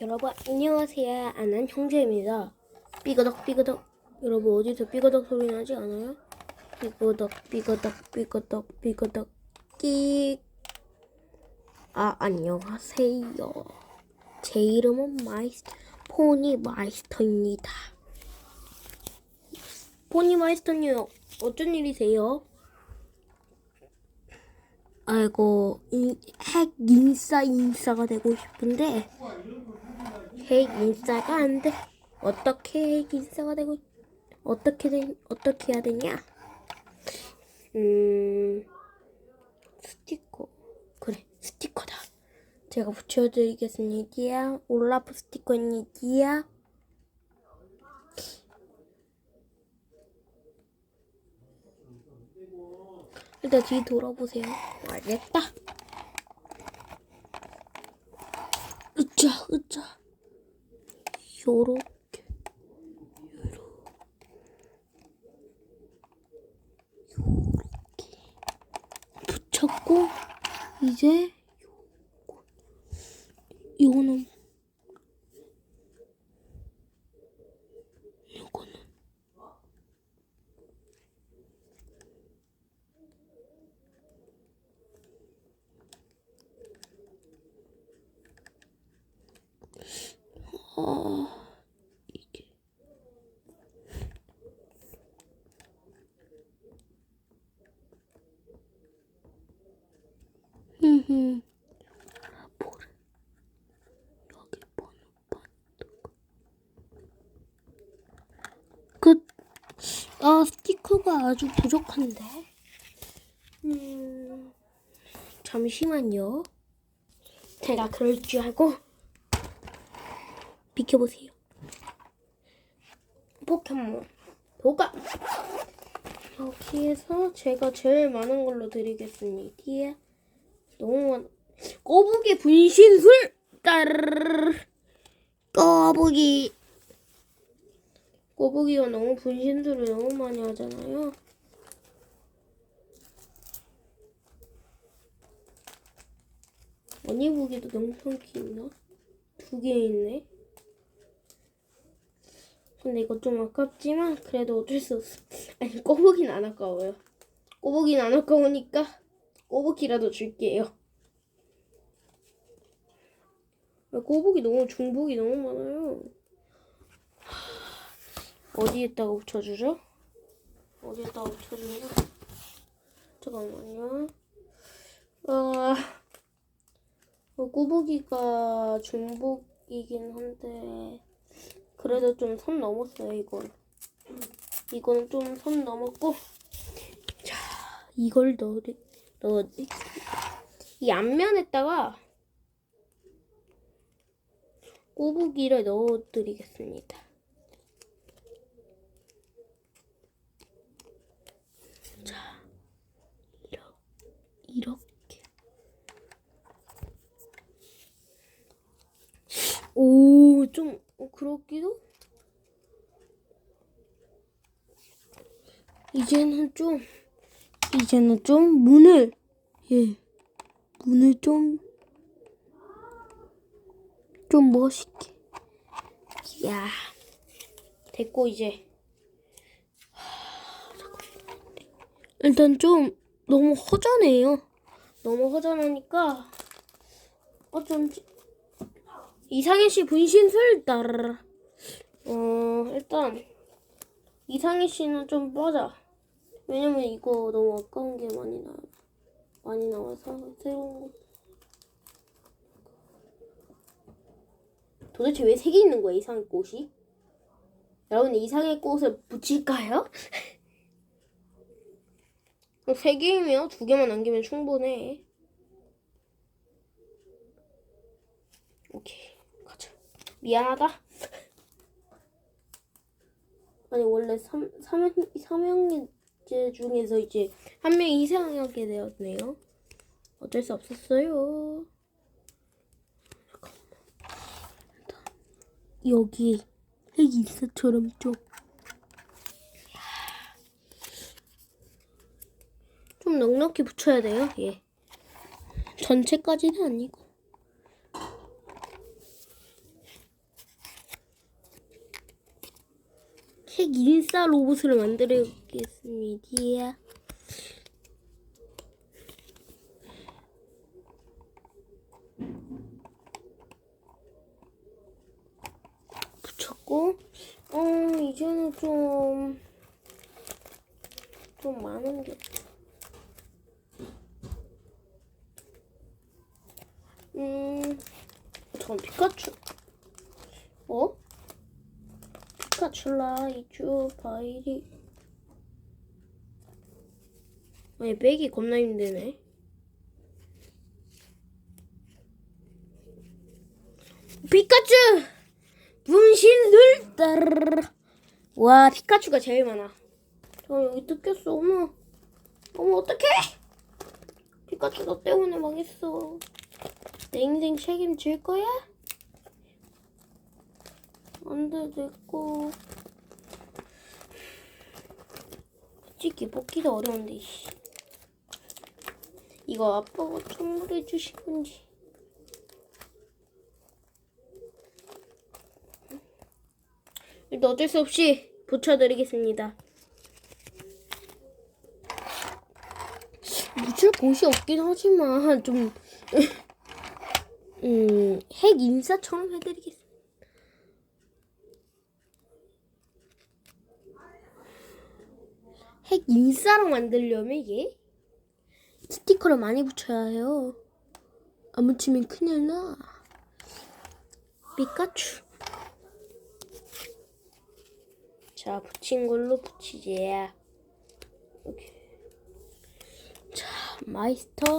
여러분 안녕하세요. 아는 형제입니다. 삐거덕 삐거덕. 여러분 어디서 삐거덕 소리 나지 않아요? 삐거덕 삐거덕 삐거덕 삐거덕. 끽아 안녕하세요. 제 이름은 마이스터 포니 마이스터입니다. 포니 마이스터님 어쩐 일이세요? 아이고 이- 핵 인싸 인싸가 되고 싶은데 핵 인싸가 안 돼. 어떻게 핵 인싸가 되고 어떻게 된 어떻게 해야 되냐? 음 스티커 그래 스티커다. 제가 붙여드리겠습니다. 올라프 스티커입니다. 일단 뒤 돌아보세요. 알겠다. 으짜, 으짜. 요렇게. 요렇게. 붙였고, 이제, 요거. 요거는. 흠흠. 라포를 여기 번호 끝. 아, 스티커가 아주 부족한데. 음, 잠시만요. 제가 그럴 줄 알고 비켜보세요. 포켓몬 도가 여기에서 제가 제일 많은 걸로 드리겠습니다. 너무 많. 꼬부기 분신술 따르르르 꼬부기 꼬부기가 너무 분신술을 너무 많이 하잖아요. 언니부기도 능성키 있나? 두 개 있네. 근데 이거 좀 아깝지만 그래도 어쩔 수 없어. 아니 꼬부기는 안 아까워요. 꼬부기는 안 아까우니까 꼬부기라도 줄게요. 아, 꼬부기 너무 중복이 너무 많아요. 하, 어디에다가 붙여주죠? 어디에다가 붙여주냐? 잠깐만요. 아, 어, 꼬부기가 중복이긴 한데 그래도 좀 선 넘었어요 이건 이거는 좀 선 넘었고 자 이걸 넣어 넣어 이 앞면에다가 꼬부기를 넣어드리겠습니다. 자 이렇게 오, 좀 어, 그렇기도? 이제는 좀 이제는 좀 문을 예 문을 좀좀 멋있게 야 됐고 이제. 일단 좀 너무 허전해요 너무 허전하니까 어좀 이상희 씨 분신술 따르르. 어 일단 이상희 씨는 좀 빠져. 왜냐면 이거 너무 아까운 게 많이 나 많이 나와서 새로운 거. 도대체 왜 세 개 있는 거야 이상의 꽃이? 여러분 이상의 꽃을 붙일까요? 세 개이면 두 개만 남기면 충분해. 오케이 가자. 미안하다. 아니 원래 삼 삼형 삼형 제 중에서 이제 한 명이 이상하게 되었네요. 어쩔 수 없었어요. 여기 핵인싸처럼 좀. 좀 넉넉히 붙여야 돼요. 예. 전체까지는 아니고. 핵 인싸 로봇을 만들겠습니다. 붙였고, 어, 이제는 좀, 좀 많은 게. 음, 전 피카츄. 어? 피카츄 라이츄 바이리. 아니, 빼기 겁나 힘드네. 피카츄! 따르르. 와, 피카츄가 제일 많아. 저 여기 뜯겼어. 어머. 어머, 어떡해! 피카츄 너 때문에 망했어. 내 인생 책임질 거야? 안 돼, 내꺼. 솔직히 뽑기도 어려운데, 씨. 이거 아빠가 선물해 주신 건지. 일단 어쩔 수 없이 붙여드리겠습니다. 묻힐 곳이 없긴 하지만 좀 음, 핵 인싸처럼 해드리겠습니다. 핵 인싸로 만들려면 이게 스티커를 많이 붙여야 해요. 안 붙이면 큰일 나. 피카츄. 자, 붙인 걸로 붙이지. 이렇게. 자, 마이스터.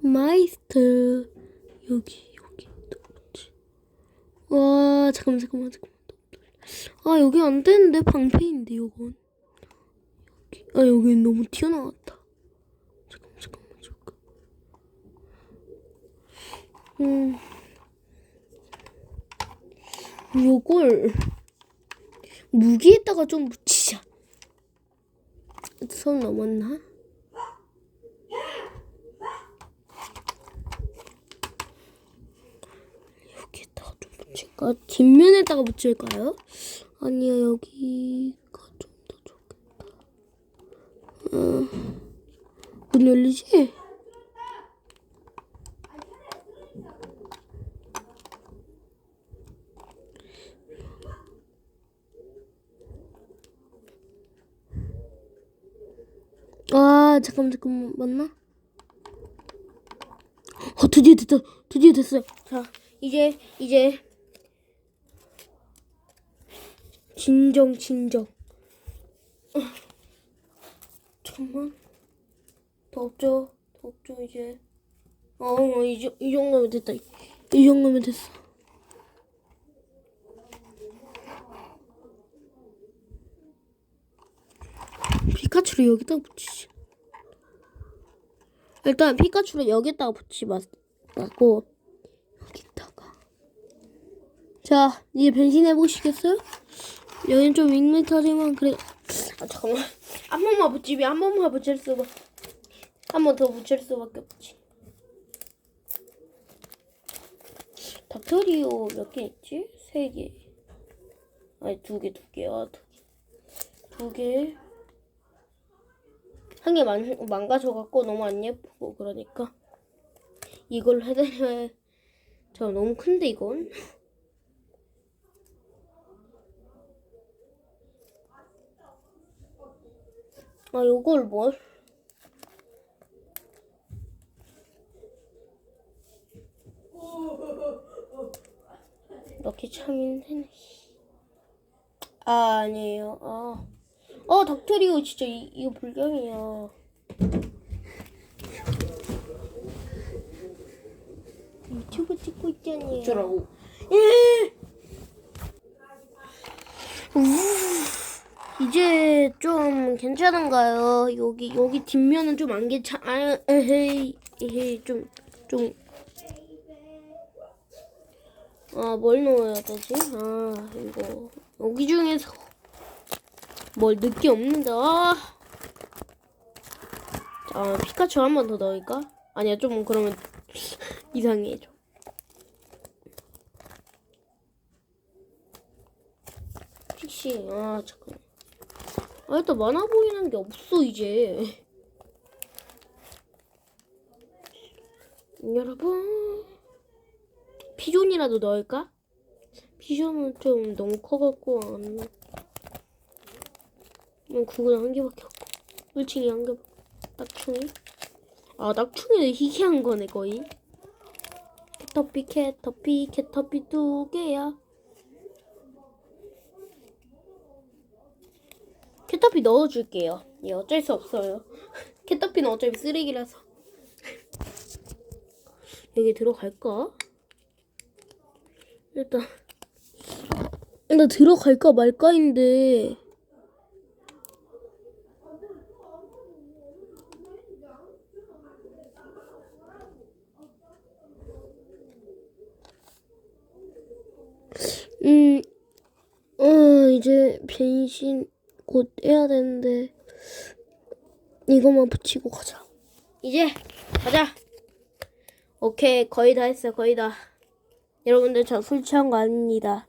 마이스터. 여기, 여기. 와, 잠깐만, 잠깐만, 잠깐만. 아, 여기 안 되는데, 방패인데, 요건. 아, 여기 너무 튀어나왔다. 잠깐만, 잠깐만, 잠깐. 음. 요걸. 무기에다가 좀 묻히자. 손 넘었나? 여기에다가 좀 붙일까? 뒷면에다가 붙일까요? 아니야 여기가 좀 더 좋겠다. 어, 문 열리지? 아 잠깐만 잠깐만 맞나? 어 드디어 됐다. 드디어 됐어요. 자 이제 이제. 진정 진정. 어, 잠깐만 더 없죠? 더 없죠 이제. 어이 이 정도면 됐다. 이 정도면 됐어. 피카츄를 여기다 붙이지. 일단 피카츄를 마- 말고 여기다가. 자 이제 변신해 보시겠어요? 여긴 좀 밋밋하지만 그래. 아 잠깐만. 한 번만 붙이면 한 번만 붙일 수가 한 번 더 붙일 수밖에 없지 닥터리오 몇 개 있지? 세 개. 아니 두 개, 두 개. 아, 두 개. 두 개. 한 개 망가져갖고 너무 안 예쁘고 그러니까 이걸 해드려야 저 너무 큰데 이건 아 요걸 뭘 이렇게 참 힘드네 아 아니에요 아 어, 닥터리오 진짜 이, 이거 불경이야. 유튜브 찍고 있잖아요. 어쩌라고? 예. 우, 이제 좀 괜찮은가요? 여기 여기 뒷면은 좀 안 괜찮. 아, 에헤이, 에헤이, 좀 좀. 아, 뭘 넣어야 되지? 아, 이거 여기 중에서 뭘 넣기 없는데. 아. 자, 피카츄 한 번 더 넣을까? 아니야, 좀 그러면 이상해 좀. 섹시. 아 잠깐. 아 일단 많아 보이는 게 없어 이제. 여러분 피존이라도 넣을까? 피존은 좀 너무 커갖고 안 넣어. 음, 그건 한 개밖에 없고 물칭이 한 개. 딱충이. 아 딱충이는 희귀한 거네 거의. 캐터피 캐터피 캐터피 두 개야. 캐터피 넣어줄게요. 예, 어쩔 수 없어요. 캐터피는 어차피 쓰레기라서. 여기 들어갈까? 일단 일단 들어갈까 말까인데 음, 어, 이제 변신 곧 해야 되는데 이것만 붙이고 가자. 이제 가자. 오케이, 거의 다 했어, 거의 다. 여러분들 저 술 취한 거 아닙니다.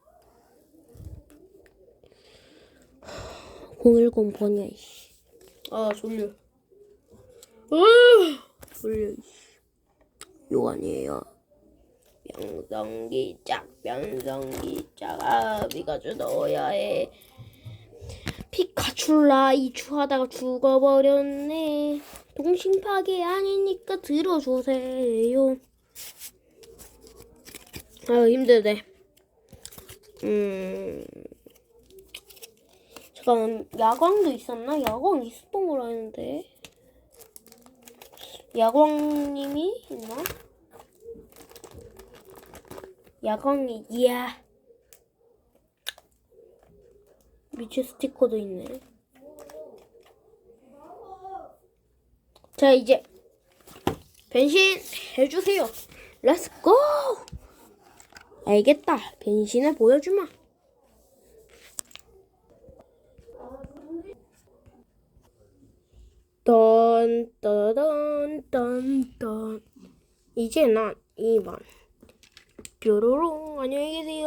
010 번이야, 이씨. 아, 졸려. 아, 졸려, 이씨. 요 아니에요. 변성기짝, 변성기짝, 아, 피카츄 넣어야 해. 피카츄 라 이추 하다가 죽어버렸네. 동심 파괴 아니니까 들어주세요. 아유, 힘드네. 음. 잠깐, 야광도 있었나? 야광 있었던 걸로 아는데. 야광님이 있나? 야광이, 이야. 미치 스티커도 있네. 자, 이제 변신 해주세요. 렛츠 고! 알겠다. 변신을 보여주마. 딴, 따단, 딴, 딴. 이제 난 이만. 뾰로롱, 안녕히 계세요.